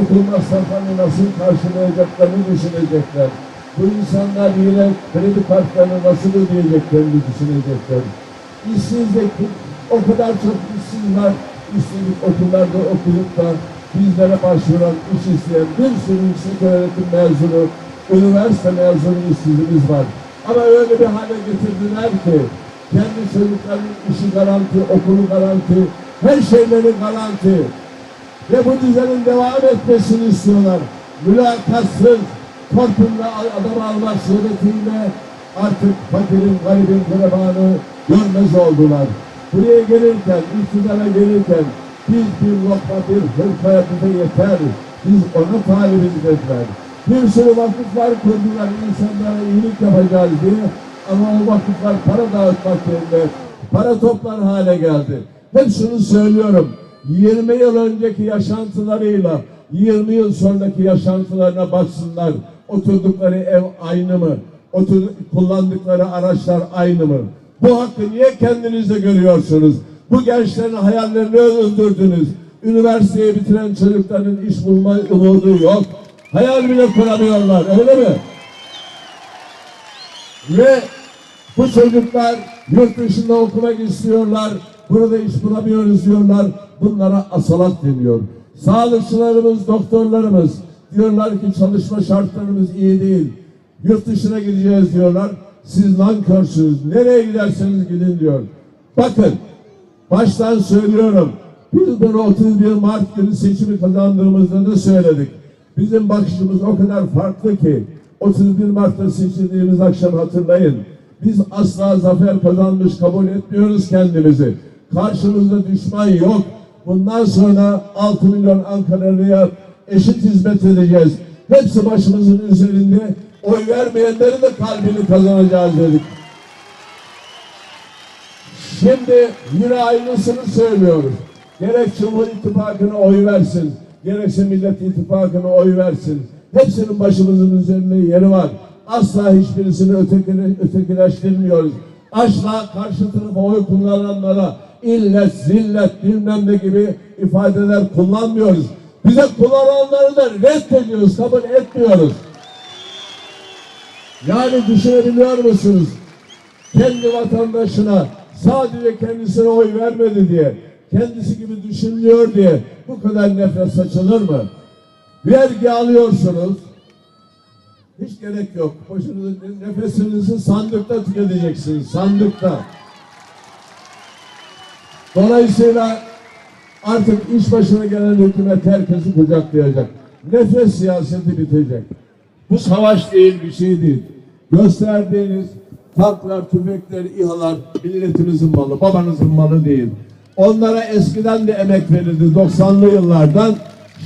okul masraflarını nasıl karşılayacaklarını düşünecekler. Bu insanlar yine kredi kartlarını nasıl ödeyeceklerini düşünecekler. İşsizlik, o kadar çok işsiz var. İşsizlik okullarda okuyup da bizlere başvuran, iş isteyen bir sürü yüksek öğretim mezunu, üniversite mezunu işsizimiz var. Ama öyle bir hale getirdiler ki kendi çocuklarının işi garanti, okulu garanti, her şeyleri garanti. Ve bu düzenin devam etmesini istiyorlar. Mülakatsız, torpille adam almak suretiyle artık fakirin, garibin garibanı görmez oldular. Buraya gelirken, iktidara gelirken biz bir lokma, bir hırkaya bize yeter. Biz ona talibiz dediler. Bir sürü vakıflar kurdular insanlara iyilik yapacağız diye. Ama o vakıflar para dağıtmak yerine para toplar hale geldi. Hep şunu söylüyorum. 20 yıl önceki yaşantılarıyla 20 yıl sonraki yaşantılarına baksınlar. Oturdukları ev aynı mı? Otur, kullandıkları araçlar aynı mı? Bu hakkı niye kendinizde görüyorsunuz? Bu gençlerin hayallerini öldürdünüz. Üniversiteyi bitiren çocukların iş bulma umudu yok. Hayal bile kuramıyorlar öyle mi? Ve bu çocuklar yurt dışında okumak istiyorlar. Burada iş bulamıyoruz diyorlar. Bunlara asalat deniyor. Sağlıkçılarımız, doktorlarımız diyorlar ki çalışma şartlarımız iyi değil. Yurt dışına gideceğiz diyorlar. Siz nankörsünüz. Nereye giderseniz gidin diyor. Bakın baştan söylüyorum. Biz bunu 31 Mart günü seçimi kazandığımızda da söyledik. Bizim bakışımız o kadar farklı ki 31 Mart'ta seçildiğimiz akşam hatırlayın. Biz asla zafer kazanmış kabul etmiyoruz kendimizi. Karşımızda düşman yok. Bundan sonra 6 milyon Ankaralı'ya eşit hizmet edeceğiz. Hepsi başımızın üzerinde. Oy vermeyenlerin de kalbini kazanacağız dedik. Şimdi yine aynısını söylüyoruz. Gerek Cumhur İttifakı'na oy versin, gerekse Millet İttifakı'na oy versin. Hepsinin başımızın üzerinde yeri var. Asla hiçbirisini ötekile, ötekileştirmiyoruz. Asla karşı tarafa oy kullananlara illet, zillet bilmem ne gibi ifadeler kullanmıyoruz. Bize kullananları da reddediyoruz, kabul etmiyoruz. Yani düşünebiliyor musunuz? Kendi vatandaşına sadece kendisine oy vermedi diye, kendisi gibi düşünmüyor diye bu kadar nefret saçılır mı? Vergi alıyorsunuz. Hiç gerek yok. Boşunuza nefesinizi sandıkta tüketeceksiniz. Sandıkta. Dolayısıyla artık iş başına gelen hükümet herkesi kucaklayacak. Nefes siyaseti bitecek. Bu savaş değil bir şey değil. Gösterdiğiniz tanklar, tüfekler, İHA'lar milletimizin malı, babanızın malı değil. Onlara eskiden de emek verildi 90'lı yıllardan.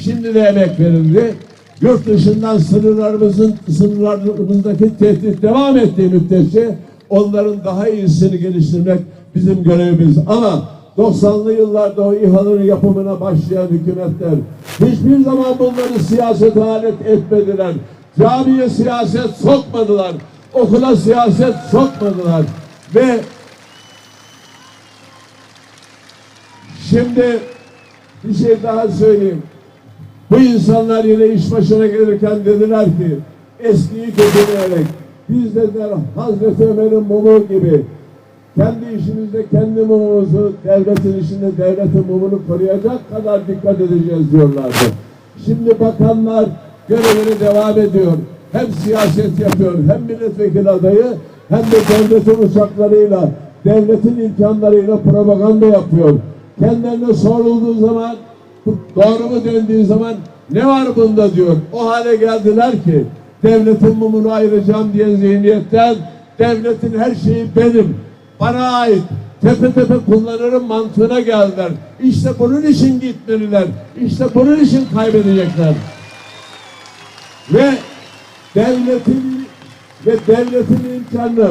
Şimdi de emek verildi. Yurt dışından sınırlarımızın sınırlarımızdaki tehdit devam ettiği müddetçe onların daha iyisini geliştirmek bizim görevimiz. Ama 90'lı yıllarda o İHA'ların yapımına başlayan hükümetler hiçbir zaman bunları siyaset alet etmediler. Camiye siyaset sokmadılar. Okula siyaset sokmadılar. Ve şimdi bir şey daha söyleyeyim. Bu insanlar yine iş başına gelirken dediler ki eskiyi kötüleyerek biz dediler Hazreti Ömer'in mumu gibi kendi işimizde kendi mumumuzu devletin işinde devletin mumunu koruyacak kadar dikkat edeceğiz diyorlardı. Şimdi bakanlar görevine devam ediyor. Hem siyaset yapıyor hem milletvekili adayı hem de devletin uçaklarıyla devletin imkanlarıyla propaganda yapıyor. Kendilerine sorulduğu zaman doğru mu döndüğü zaman ne var bunda diyor. O hale geldiler ki devletin mumunu ayıracağım diye zihniyetten devletin her şeyi benim. Bana ait. Tepe tepe kullanırım mantığına geldiler. İşte bunun için gitmeliler. İşte bunun için kaybedecekler. Ve devletin ve devletin imkanını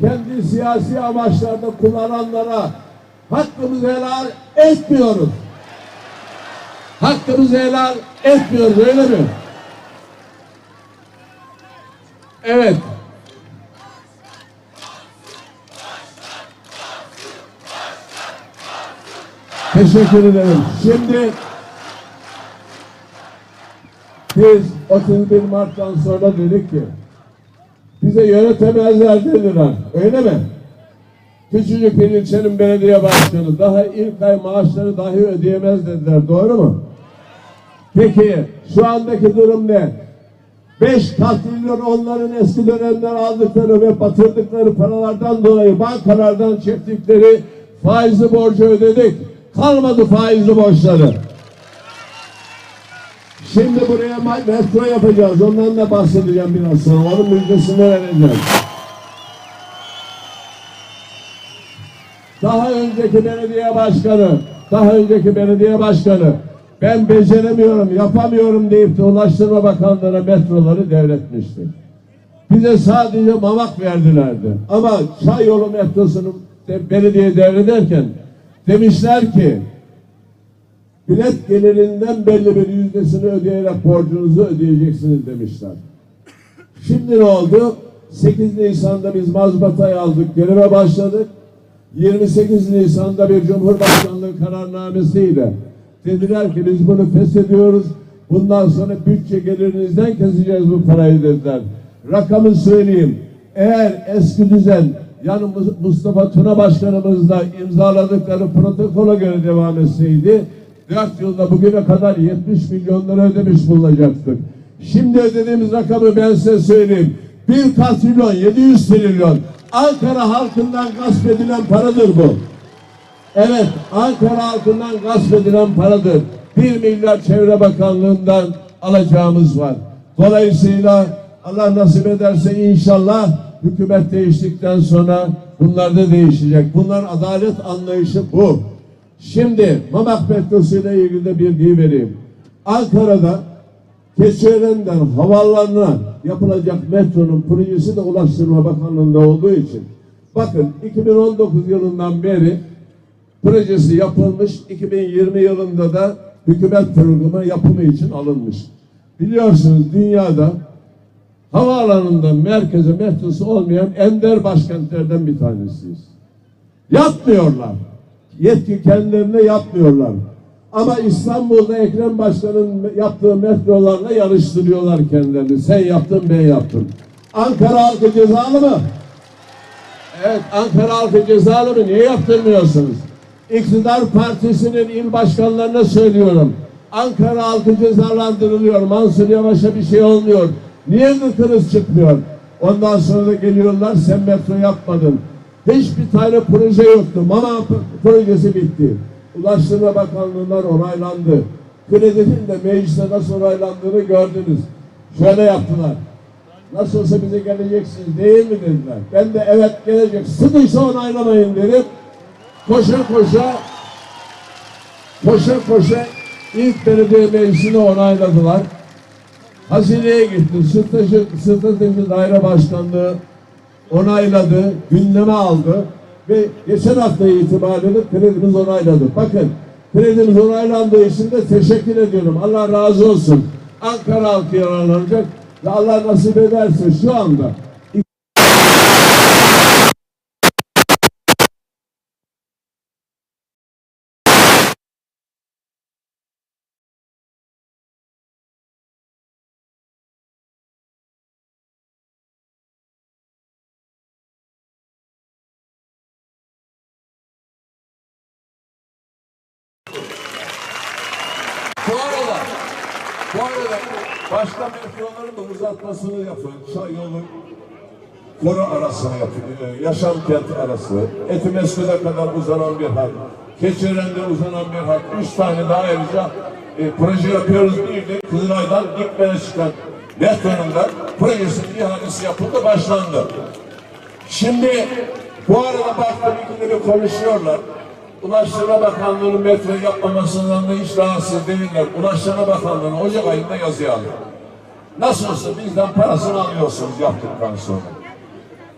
kendi siyasi amaçlarda kullananlara hakkımızı helal etmiyoruz. Hakkımızı helal etmiyoruz öyle mi? Evet. Teşekkür ederim. Şimdi Biz 31 Mart'tan sonra dedik ki bize yönetemezler dediler. Öyle mi? Küçücük bir ilçenin belediye başkanı daha ilk ay maaşları dahi ödeyemez dediler. Doğru mu? Peki şu andaki durum ne? 5 katrilyon onların eski dönemler aldıkları ve batırdıkları paralardan dolayı bankalardan çektikleri faizli borcu ödedik. Kalmadı faizli borçları. Şimdi buraya metro yapacağız. Ondan da bahsedeceğim biraz sonra. Onun müjdesini vereceğim. Daha önceki belediye başkanı, daha önceki belediye başkanı ben beceremiyorum, yapamıyorum deyip de Ulaştırma Bakanlığı'na metroları devretmişti. Bize sadece mamak verdilerdi. Ama çay yolu metrosunu belediye devrederken demişler ki bilet gelirinden belli bir yüzdesini ödeyerek borcunuzu ödeyeceksiniz demişler. Şimdi ne oldu? 8 Nisan'da biz mazbatayı aldık, göreve başladık. 28 Nisan'da bir Cumhurbaşkanlığı kararnamesiyle dediler ki biz bunu feshediyoruz. Bundan sonra bütçe gelirinizden keseceğiz bu parayı dediler. Rakamı söyleyeyim. Eğer eski düzen yani Mus- Mustafa Tuna Başkanımızla imzaladıkları protokola göre devam etseydi 4 yılda bugüne kadar 70 milyon lira ödemiş bulunacaktık. Şimdi ödediğimiz rakamı ben size söyleyeyim. 1 katrilyon 700 trilyon Ankara halkından gasp edilen paradır bu. Evet, Ankara halkından gasp edilen paradır. 1 milyar Çevre Bakanlığı'ndan alacağımız var. Dolayısıyla Allah nasip ederse inşallah hükümet değiştikten sonra bunlar da değişecek. Bunlar adalet anlayışı bu. Şimdi Mamak metrosu ile ilgili de bilgiyi vereyim. Ankara'da Keçiören'den havaalanına yapılacak metronun projesi de Ulaştırma Bakanlığı'nda olduğu için bakın 2019 yılından beri projesi yapılmış 2020 yılında da hükümet programı yapımı için alınmış. Biliyorsunuz dünyada havaalanından merkeze metrosu olmayan ender başkentlerden bir tanesiyiz. Yapmıyorlar. Yetki kendilerine yapmıyorlar. Ama İstanbul'da Ekrem Başkan'ın yaptığı metrolarla yarıştırıyorlar kendilerini. Sen yaptın ben yaptım. Ankara halkı cezalı mı? Evet Ankara halkı cezalı mı? Niye yaptırmıyorsunuz? İktidar partisinin il başkanlarına söylüyorum. Ankara halkı cezalandırılıyor. Mansur Yavaş'a bir şey olmuyor. Niye gıkınız çıkmıyor? Ondan sonra da geliyorlar sen metro yapmadın. Hiçbir tane proje yoktu. Mama projesi bitti. Ulaştırma Bakanlığı'ndan onaylandı. Kredinin de mecliste nasıl onaylandığını gördünüz. Şöyle yaptılar. Nasıl olsa bize geleceksiniz değil mi dediler. Ben de evet gelecek. Sıkıysa onaylamayın dedim. Koşa koşa koşa koşa ilk belediye meclisini onayladılar. Hazineye gitti. Strateji, strateji daire başkanlığı onayladı, gündeme aldı ve geçen hafta itibariyle kredimiz onayladı. Bakın kredimiz onaylandığı için de teşekkür ediyorum. Allah razı olsun. Ankara halkı yararlanacak ve Allah nasip ederse şu anda Bu arada, bu arada başka metroların da uzatmasını yapın. Çay yolu Koru arasını yapıyor. Yaşam kent arası. Etimesgut'a kadar uzanan bir hat. Keçiören'de uzanan bir hat. Üç tane daha ayrıca e, proje yapıyoruz. Bir de Kızılay'dan Dikmen'e çıkan metronun da projesinin ihalesi yapıldı, başlandı. Şimdi bu arada baktım ikide bir konuşuyorlar. Ulaştırma Bakanlığı'nın metro yapmamasından da hiç rahatsız değiller. Ulaştırma Bakanlığı'na Ocak ayında yazı. Nasıl olsa bizden parasını alıyorsunuz yaptıktan sonra.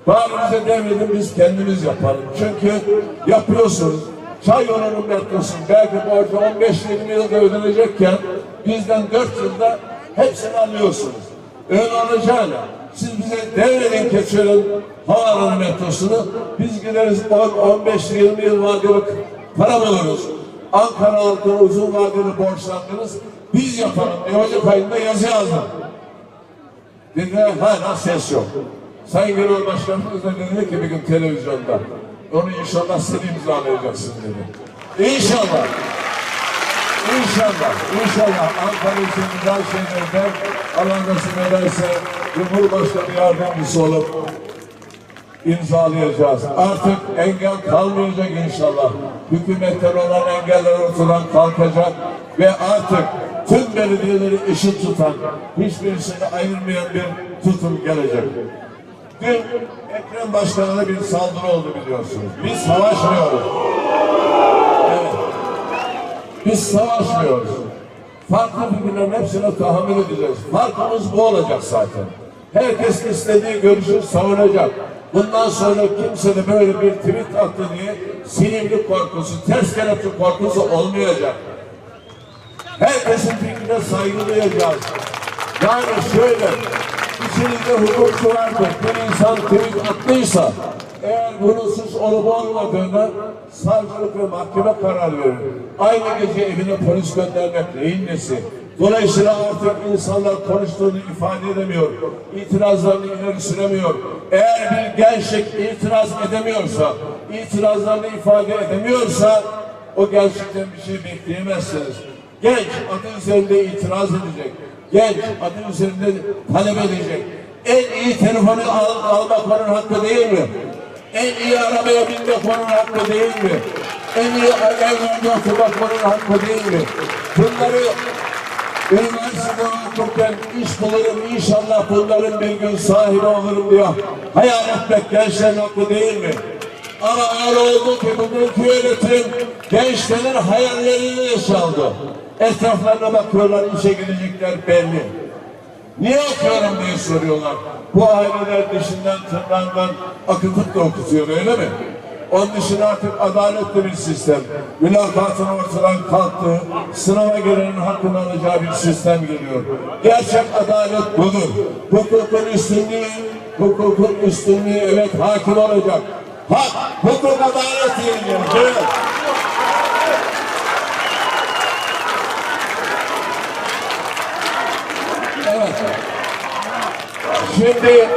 Bize devredin biz kendimiz yapalım. Çünkü yapıyorsunuz. Çay yolunun metrosu belki borcu 15-20 yılda ödenecekken bizden 4 yılda hepsini alıyorsunuz. Öyle olacağına siz bize devredin Keçiören havaalanı metrosunu biz gideriz 10-15-20 yıl vadeli para buluruz. Ankara halkına uzun vadeli borçlandınız. Biz yapalım diye Ocak ayında yazı yazdım. Dediler hala ses yok. Sayın Genel Başkanımız da dedi ki bir gün televizyonda onu inşallah sen imzalayacaksın dedi. İnşallah. İnşallah, inşallah Ankara için güzel şeylerden Allah nasip ederse Cumhurbaşkanı yardımcısı olup imzalayacağız. Artık engel kalmayacak inşallah. Hükümetten olan engeller ortadan kalkacak ve artık tüm belediyeleri eşit tutan, hiçbirisini ayırmayan bir tutum gelecek. Dün Ekrem Başkanı'na bir saldırı oldu biliyorsunuz. Biz savaşmıyoruz. Evet. Biz savaşmıyoruz. Farklı fikirlerin hepsine tahammül edeceğiz. Farkımız bu olacak zaten. Herkes istediği görüşü savunacak. Bundan sonra kimse de böyle bir tweet attı sinirli korkusu, ters kelepçe korkusu olmayacak. Herkesin fikrine saygı duyacağız. Yani şöyle, içinizde hukukçu vardır. Bir insan tweet attıysa, eğer bunun suç olup olmadığını savcılık ve mahkeme karar verir. Aynı gece evine polis göndermek neyin nesi? Dolayısıyla artık insanlar konuştuğunu ifade edemiyor. İtirazlarını ileri süremiyor. Eğer bir gençlik itiraz edemiyorsa, itirazlarını ifade edemiyorsa o gençlikten bir şey bekleyemezsiniz. Genç adı üzerinde itiraz edecek. Genç adı üzerinde talep edecek. En iyi telefonu al, almak onun hakkı değil mi? En iyi arabaya binmek onun hakkı değil mi? En iyi evlerde oturmak onun hakkı değil mi? Bunları üniversitede okurken iş bulurum inşallah bunların bir gün sahibi olurum diyor. Hayal etmek gençlerin hakkı değil mi? Ama öyle oldu ki bugünkü yönetim gençlerin hayallerini yaşaldı. Etraflarına bakıyorlar, işe gidecekler belli. Niye okuyorum diye soruyorlar. Bu aileler dışından tırnağından akıtıp da okutuyor öyle mi? Onun dışında artık adaletli bir sistem. Mülakatın ortadan kalktığı, sınava girenin hakkını alacağı bir sistem geliyor. Gerçek adalet budur. Hukukun üstünlüğü, hukukun üstünlüğü evet hakim olacak. Hak, hukuk, adalet diyeceğiz. Evet. Evet. Şimdi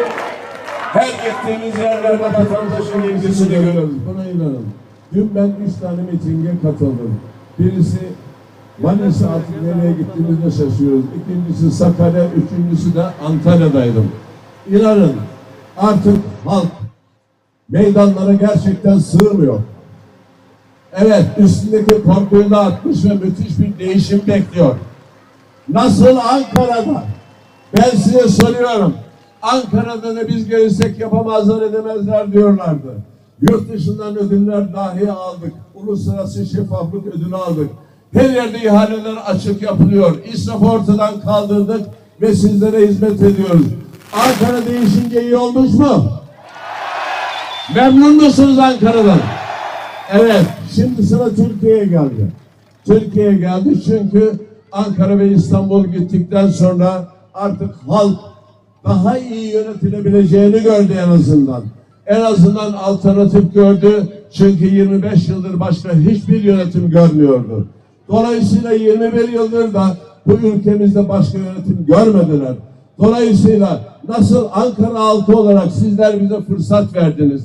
her gittiğimiz yerlerde vatandaşın ilgisini görüyoruz. Buna inanın. Dün ben üç tane mitinge katıldım. Birisi Manisa artık nereye gittiğimizde şaşıyoruz. İkincisi Sakarya, üçüncüsü de Antalya'daydım. İnanın artık halk meydanlara gerçekten sığmıyor. Evet üstündeki korkuyu da atmış ve müthiş bir değişim bekliyor. Nasıl Ankara'da? Ben size soruyorum. Ankara'da da biz gelirsek yapamazlar edemezler diyorlardı. Yurt dışından ödüller dahi aldık. Uluslararası şeffaflık ödülü aldık. Her yerde ihaleler açık yapılıyor. İsrafı ortadan kaldırdık ve sizlere hizmet ediyoruz. Ankara değişince iyi olmuş mu? Memnun musunuz Ankara'dan? Evet, şimdi sıra Türkiye'ye geldi. Türkiye'ye geldi çünkü Ankara ve İstanbul gittikten sonra artık halk daha iyi yönetilebileceğini gördü en azından. En azından alternatif gördü çünkü 25 yıldır başka hiçbir yönetim görmüyordu. Dolayısıyla 21 yıldır da bu ülkemizde başka yönetim görmediler. Dolayısıyla nasıl Ankara halkı olarak sizler bize fırsat verdiniz.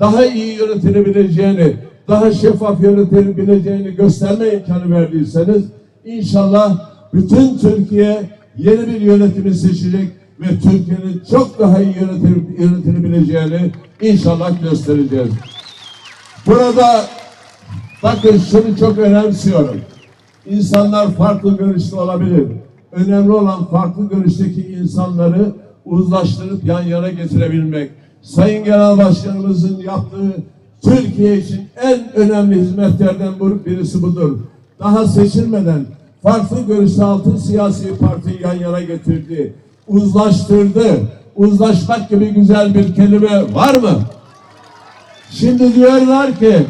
Daha iyi yönetilebileceğini, daha şeffaf yönetilebileceğini gösterme imkanı verdiyseniz inşallah bütün Türkiye yeni bir yönetimi seçecek ve Türkiye'nin çok daha iyi yönetil- yönetilebileceğini inşallah göstereceğiz. Burada bakın şunu çok önemsiyorum. İnsanlar farklı görüşlü olabilir. Önemli olan farklı görüşteki insanları uzlaştırıp yan yana getirebilmek. Sayın Genel Başkanımızın yaptığı Türkiye için en önemli hizmetlerden birisi budur. Daha seçilmeden farklı görüşlü altı siyasi partiyi yan yana getirdi. Uzlaştırdı. Uzlaşmak gibi güzel bir kelime var mı? Şimdi diyorlar ki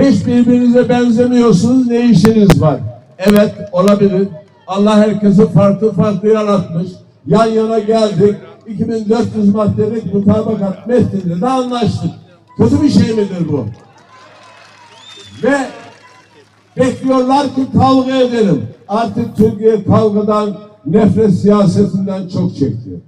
hiç birbirinize benzemiyorsunuz ne işiniz var? Evet olabilir. Allah herkesi farklı farklı yaratmış. Yan yana geldik. 2400 maddelik mutabakat metninde de anlaştık. Kötü bir şey midir bu? Ve Bekliyorlar ki kavga edelim. Artık Türkiye kavgadan, nefret siyasetinden çok çekti.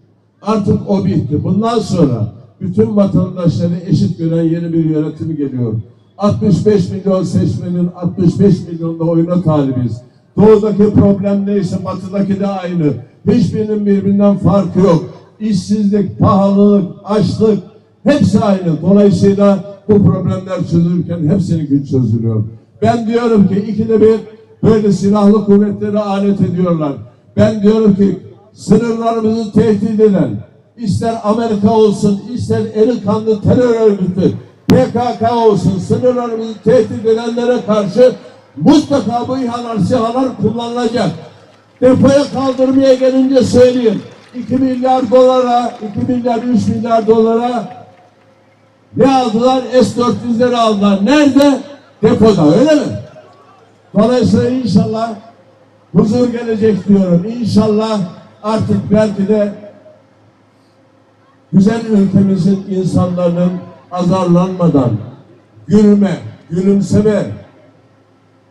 Artık o bitti. Bundan sonra bütün vatandaşları eşit gören yeni bir yönetim geliyor. 65 milyon seçmenin 65 milyonda oyuna talibiz. Doğudaki problem neyse batıdaki de aynı. Hiçbirinin birbirinden farkı yok. İşsizlik, pahalılık, açlık hepsi aynı. Dolayısıyla bu problemler çözülürken hepsinin güç çözülüyor. Ben diyorum ki ikide bir böyle silahlı kuvvetleri alet ediyorlar. Ben diyorum ki sınırlarımızı tehdit eden ister Amerika olsun ister eli terör örgütü PKK olsun sınırlarımızı tehdit edenlere karşı mutlaka bu İHA'lar, SİHA'lar kullanılacak. Depoya kaldırmaya gelince söyleyeyim. 2 milyar dolara, 2 milyar, 3 milyar dolara ne aldılar? S-400'leri aldılar. Nerede? Depoda öyle mi? Dolayısıyla inşallah huzur gelecek diyorum. İnşallah artık belki de güzel ülkemizin insanların azarlanmadan gülme, gülümseme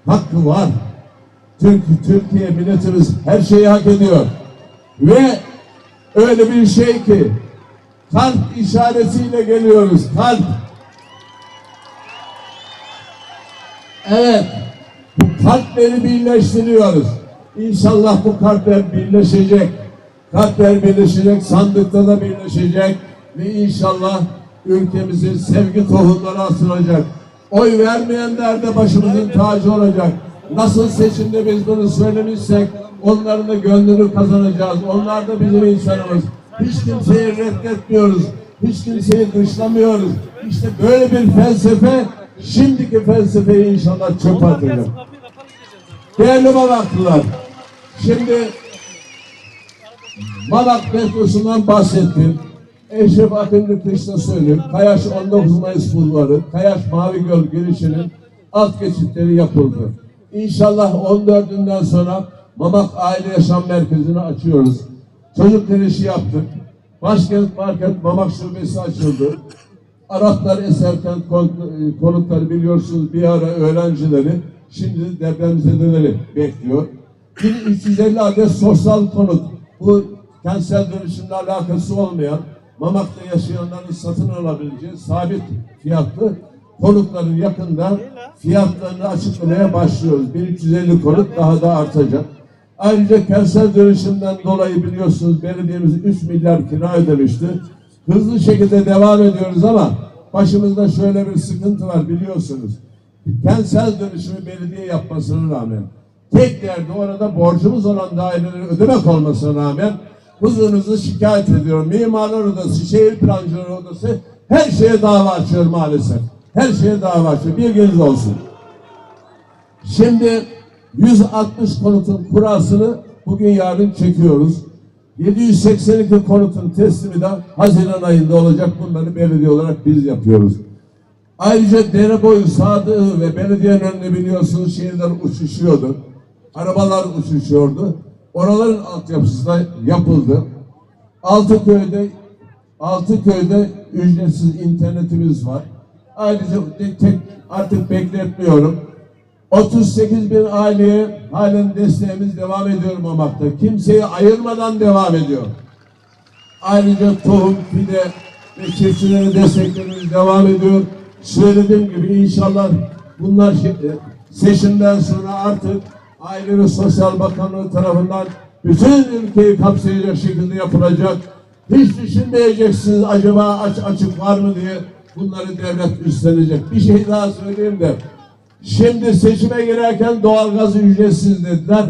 hakkı var. Çünkü Türkiye milletimiz her şeyi hak ediyor. Ve öyle bir şey ki kalp işaretiyle geliyoruz. Kalp. Evet. Bu kalpleri birleştiriyoruz. İnşallah bu kalpler birleşecek. Kalpler birleşecek, sandıkta da birleşecek ve inşallah ülkemizin sevgi tohumları asılacak. Oy vermeyenler de başımızın tacı olacak. Nasıl seçimde biz bunu söylemişsek onların da gönlünü kazanacağız. Onlar da bizim insanımız. Hiç kimseyi reddetmiyoruz. Hiç kimseyi dışlamıyoruz. İşte böyle bir felsefe şimdiki felsefeyi inşallah çöpe atacak. Değerli Mamaklılar, şimdi Mamak metrosundan bahsettim. Eşref Akıncı Kışla söyleyeyim. Kayaş 19 Mayıs bulvarı, Kayaş Mavi Göl girişinin alt geçitleri yapıldı. İnşallah 14'ünden sonra Mamak Aile Yaşam Merkezi'ni açıyoruz. Çocuk kreşi yaptık. Başkent Market Mamak Şubesi açıldı. Araplar Eserkent kon- e, konutları biliyorsunuz bir ara öğrencileri şimdi depremzedeleri bekliyor. 1350 adet sosyal konut. Bu kentsel dönüşümle alakası olmayan Mamak'ta yaşayanların satın alabileceği sabit fiyatlı konutların yakında fiyatlarını açıklamaya başlıyoruz. 1350 konut daha da artacak. Ayrıca kentsel dönüşümden dolayı biliyorsunuz belediyemiz 3 milyar kira ödemişti. Hızlı şekilde devam ediyoruz ama başımızda şöyle bir sıkıntı var biliyorsunuz. Kentsel dönüşümü belediye yapmasına rağmen tek yerde orada borcumuz olan daireleri ödemek olmasına rağmen huzurunuzu şikayet ediyorum. Mimarlar odası, şehir plancıları odası her şeye dava açıyor maalesef. Her şeye dava açıyor. Bilginiz olsun. Şimdi 160 konutun kurasını bugün yarın çekiyoruz. 782 konutun teslimi de Haziran ayında olacak. Bunları belediye olarak biz yapıyoruz. Ayrıca dere boyu Sadığı ve belediyenin önüne biliyorsunuz şehirler uçuşuyordu. Arabalar uçuşuyordu. Oraların altyapısı da yapıldı. Altıköy'de Altıköy'de ücretsiz internetimiz var. Ayrıca tek, artık bekletmiyorum. 38 bin aileye halen desteğimiz devam ediyor Mamak'ta. Kimseyi ayırmadan devam ediyor. Ayrıca tohum, pide ve çiftçilere desteklerimiz devam ediyor. Söylediğim gibi inşallah bunlar e, seçimden sonra artık Aile ve Sosyal Bakanlığı tarafından bütün ülkeyi kapsayacak şekilde yapılacak. Hiç düşünmeyeceksiniz acaba aç açık var mı diye bunları devlet üstlenecek. Bir şey daha söyleyeyim de Şimdi seçime girerken doğalgaz ücretsiz dediler.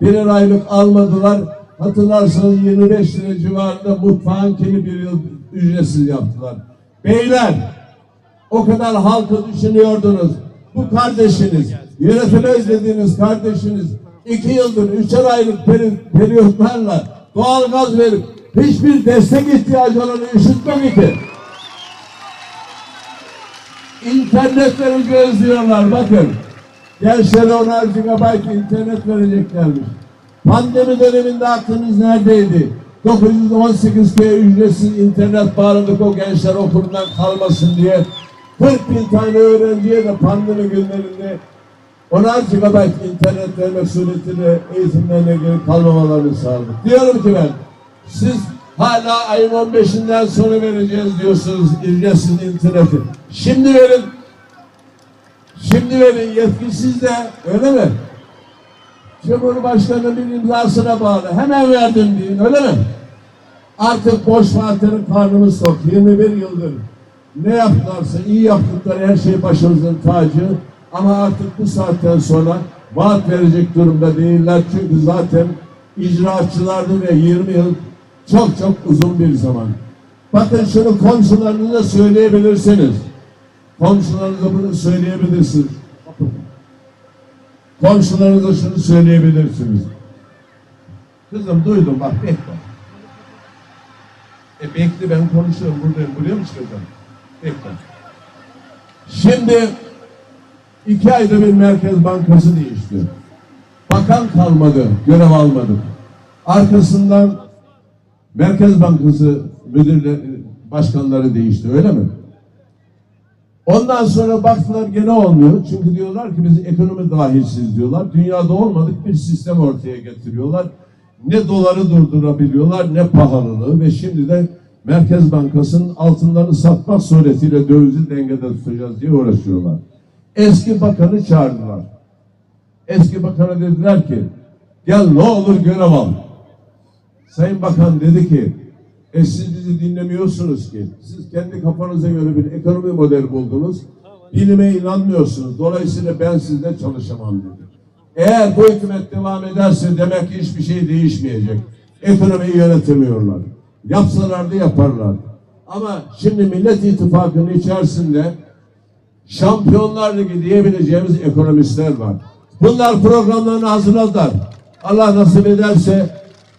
Birer aylık almadılar. Hatırlarsanız 25 lira civarında mutfağınkini bir yıl ücretsiz yaptılar. Beyler o kadar halkı düşünüyordunuz. Bu kardeşiniz, yönetimi özlediğiniz kardeşiniz iki yıldır üçer aylık peri, periyotlarla doğalgaz verip hiçbir destek ihtiyacı olanı üşütmedi ki. İnternetleri gözlüyorlar bakın. Gençlere 10'ar GB internet vereceklermiş. Pandemi döneminde aklınız neredeydi? 918 köye ücretsiz internet bağladık o gençler okulundan kalmasın diye. 40 bin tane öğrenciye de pandemi günlerinde 10'ar GB internet vermek suretiyle eğitimlerine ilgili kalmamalarını sağladık. Diyorum ki ben, siz hala ayın 15'inden sonra vereceğiz diyorsunuz ücretsiz interneti. Şimdi verin. Şimdi verin yetkisiz de öyle mi? Cumhurbaşkanı bir imzasına bağlı. Hemen verdim deyin öyle mi? Artık boş vaatlerin karnımız tok. 21 yıldır ne yaptılarsa iyi yaptıkları her şey başımızın tacı. Ama artık bu saatten sonra vaat verecek durumda değiller. Çünkü zaten icraatçılardı ve 20 yıl çok çok uzun bir zaman. Bakın şunu komşularınıza söyleyebilirsiniz. Komşularınıza bunu söyleyebilirsiniz. Komşularınıza şunu söyleyebilirsiniz. Kızım duydum bak bekle. E bekle ben konuşuyorum buradayım. Buraya mı çıkacağım? Bekle. Şimdi iki ayda bir Merkez Bankası değişti. Bakan kalmadı, görev almadı. Arkasından Merkez Bankası müdürleri, başkanları değişti öyle mi? Ondan sonra baktılar gene olmuyor. Çünkü diyorlar ki biz ekonomi dahilsiz diyorlar. Dünyada olmadık bir sistem ortaya getiriyorlar. Ne doları durdurabiliyorlar ne pahalılığı ve şimdi de Merkez Bankası'nın altınlarını satmak suretiyle dövizi dengede tutacağız diye uğraşıyorlar. Eski bakanı çağırdılar. Eski bakana dediler ki gel ne olur görev al. Sayın Bakan dedi ki e siz bizi dinlemiyorsunuz ki. Siz kendi kafanıza göre bir ekonomi modeli buldunuz. Bilime inanmıyorsunuz. Dolayısıyla ben sizle çalışamam dedi. Eğer bu hükümet devam ederse demek ki hiçbir şey değişmeyecek. Ekonomiyi yönetemiyorlar. Yapsalardı yaparlar. Ama şimdi Millet İttifakı'nın içerisinde Şampiyonlar Ligi diyebileceğimiz ekonomistler var. Bunlar programlarını hazırladılar. Allah nasip ederse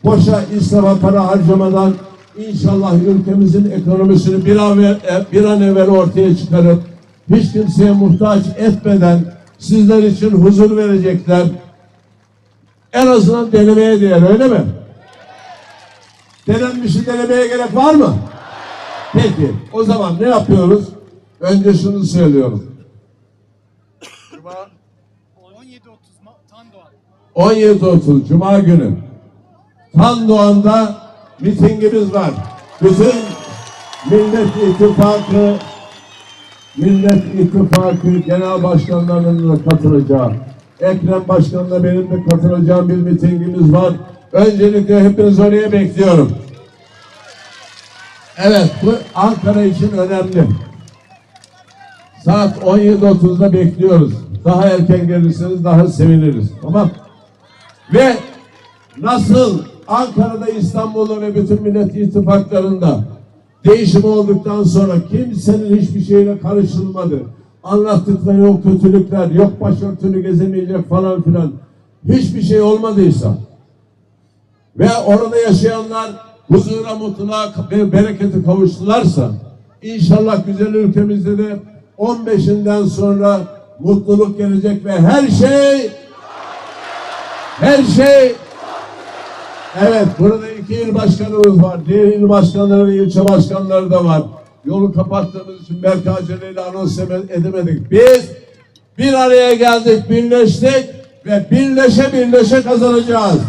boşa israfa para harcamadan inşallah ülkemizin ekonomisini bir an, evvel, bir an evvel ortaya çıkarıp hiç kimseye muhtaç etmeden sizler için huzur verecekler. En azından denemeye değer öyle mi? Denenmişi denemeye gerek var mı? Peki o zaman ne yapıyoruz? Önce şunu söylüyorum. 17.30 ma- Tandoğan. 17.30 Cuma günü Tan Doğan'da mitingimiz var. Bütün Millet İttifakı Millet İttifakı Genel Başkanlarının da katılacağı Ekrem Başkan'la benim de katılacağım bir mitingimiz var. Öncelikle hepiniz oraya bekliyorum. Evet bu Ankara için önemli. Saat 17.30'da bekliyoruz. Daha erken gelirseniz daha seviniriz. Tamam. Ve nasıl Ankara'da, İstanbul'da ve bütün millet ittifaklarında değişim olduktan sonra kimsenin hiçbir şeyle karışılmadı. Anlattıkları yok kötülükler, yok başörtülü gezemeyecek falan filan. Hiçbir şey olmadıysa ve orada yaşayanlar huzura, mutluluğa ve berekete kavuştularsa inşallah güzel ülkemizde de 15'inden sonra mutluluk gelecek ve her şey her şey Evet burada iki il başkanımız var. Diğer il başkanları ve ilçe başkanları da var. Yolu kapattığımız için belki aceleyle anons eme- edemedik. Biz bir araya geldik, birleştik ve birleşe birleşe kazanacağız.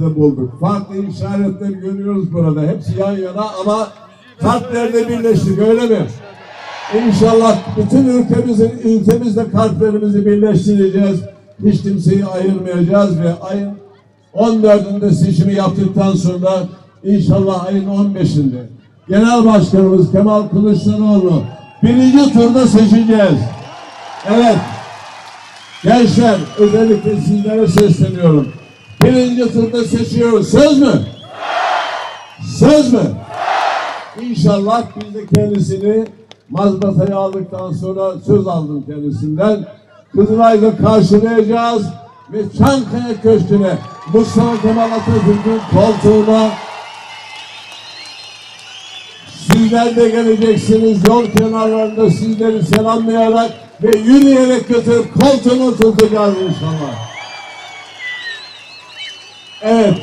De bulduk. Farklı işaretler görüyoruz burada. Hepsi yan yana ama kalplerde birleştik öyle mi? İnşallah bütün ülkemizin ülkemizde kalplerimizi birleştireceğiz. Hiç kimseyi ayırmayacağız ve ayın 14'ünde seçimi yaptıktan sonra inşallah ayın 15'inde Genel Başkanımız Kemal Kılıçdaroğlu birinci turda seçeceğiz. Evet. Gençler özellikle sizlere sesleniyorum. Birinci turda seçiyoruz. Söz mü? Söz mü? İnşallah biz de kendisini mazbatayı aldıktan sonra söz aldım kendisinden. Kızılay'da karşılayacağız ve Çankaya Köşkü'ne Mustafa Kemal Atatürk'ün koltuğuna Sizler de geleceksiniz yol kenarlarında sizleri selamlayarak ve yürüyerek götürüp koltuğuna oturtacağız inşallah. Evet.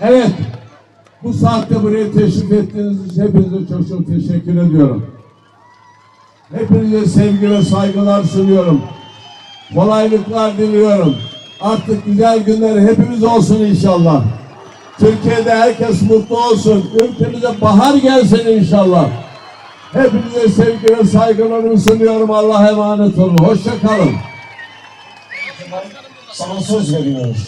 Evet. Bu saatte buraya teşrif ettiğiniz için hepinize çok çok teşekkür ediyorum. Hepinize sevgi ve saygılar sunuyorum. Kolaylıklar diliyorum. Artık güzel günler hepimiz olsun inşallah. Türkiye'de herkes mutlu olsun. Ülkemize bahar gelsin inşallah. Hepinize sevgi ve saygılarımı sunuyorum. Allah'a emanet olun. Hoşça kalın. Sana söz veriyoruz.